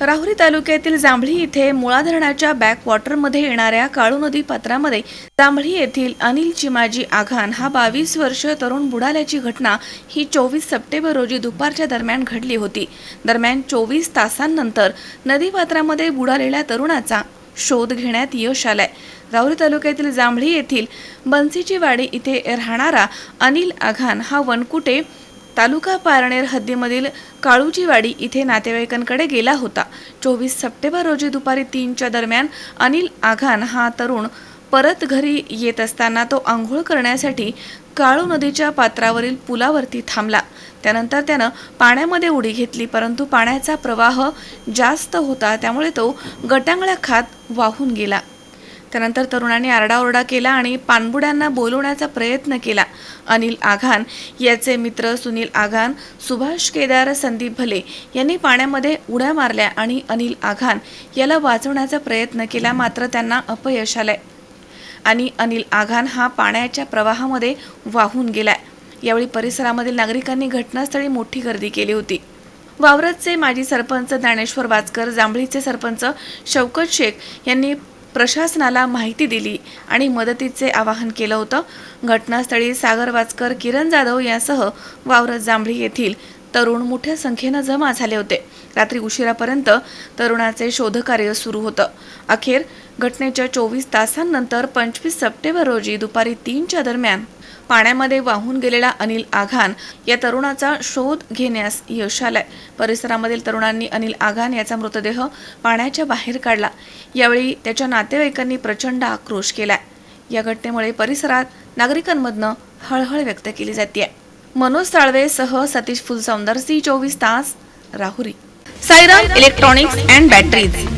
राहुरी तालुक्यातील जांभळी इथे मुळा धरणाच्या बॅकवॉटरमध्ये येणाऱ्या काळू नदी पात्रामध्ये जांभळी येथील अनिल चिमाजी आघान हा बावीस वर्ष तरुण बुडाल्याची घटना ही चोवीस सप्टेंबर रोजी दुपारच्या दरम्यान घडली होती. दरम्यान चोवीस तासांनंतर नदी पात्रामध्ये बुडालेल्या तरुणाचा शोध घेण्यात यश आलाय. राहुरी तालुक्यातील जांभळी येथील बन्सीची वाडी इथे राहणारा अनिल आघान हा वनकुटे तालुका पारनेर हद्दीमधील काळूचीवाडी इथे नातेवाईकांकडे गेला होता. चोवीस सप्टेंबर रोजी दुपारी तीनच्या दरम्यान अनिल आघान हा तरुण परत घरी येत असताना तो आंघोळ करण्यासाठी काळू नदीच्या पात्रावरील पुलावरती थांबला. त्यानंतर त्यानं पाण्यामध्ये उडी घेतली परंतु पाण्याचा प्रवाह जास्त होता त्यामुळे तो गटांगळ्या खात वाहून गेला. त्यानंतर तरुणाने आरडाओरडा केला आणि पाणबुड्यांना बोलवण्याचा प्रयत्न केला. अनिल आघान याचे मित्र सुनील आघान सुभाष केदार संदीप भले यांनी पाण्यामध्ये उड्या मारल्या आणि अनिल आघान याला वाचवण्याचा प्रयत्न केला मात्र त्यांना अपयश आलंय. आणि अनिल आघान हा पाण्याच्या प्रवाहामध्ये वाहून गेलाय. यावेळी परिसरामधील नागरिकांनी घटनास्थळी मोठी गर्दी केली होती. वावरतचे माजी सरपंच ज्ञानेश्वर वाचकर जांभळीचे सरपंच शौकत शेख यांनी प्रशासनाला माहिती दिली आणि मदतीचे आवाहन केलं होतं. घटनास्थळी सागर वाचकर किरण जाधव यांसह वावरत जांभळी येथील तरुण मोठ्या संख्येनं जमा झाले होते. रात्री उशिरापर्यंत तरुणाचे शोधकार्य सुरू होतं. अखेर घटनेच्या चोवीस तासांनंतर पंचवीस सप्टेंबर रोजी दुपारी तीनच्या दरम्यान पाण्यामध्ये वाहून गेलेला अनिल आघान या तरुणाचा शोध घेण्यास यश आलंय. परिसरामधील तरुणांनी अनिल आघान याचा मृतदेह पाण्याच्या बाहेर काढला. यावेळी त्याच्या नातेवाईकांनी प्रचंड आक्रोश केलाय. या घटनेमुळे परिसरात नागरिकांमधनं हळहळ व्यक्त केली जाते मनोज साळवेसह सतीश फुलसौंदर सी चोवीस तास Rahuri. Sairam electronics and batteries.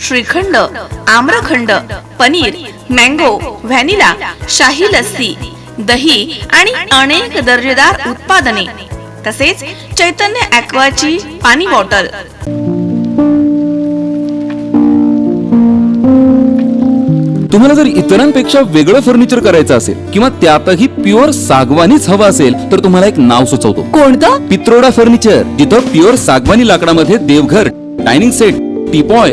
Shrikhand amrakhand paneer mango vanilla शाही लस्सी दही आणि अनेक दर्जेदार उत्पादने. तसेच चैतन्य ॲक्वाची पाणी बॉटल. तुम्हाला जर इतरांपेक्षा वेगळं फर्निचर करायचं असेल किंवा त्यातही प्युअर सागवानीच हवं असेल तर तुम्हाला एक नाव सुचवतो. कोणतं? पित्रोडा फर्निचर जिथं प्युअर सागवानी लाकडामध्ये देवघर dining set teapoy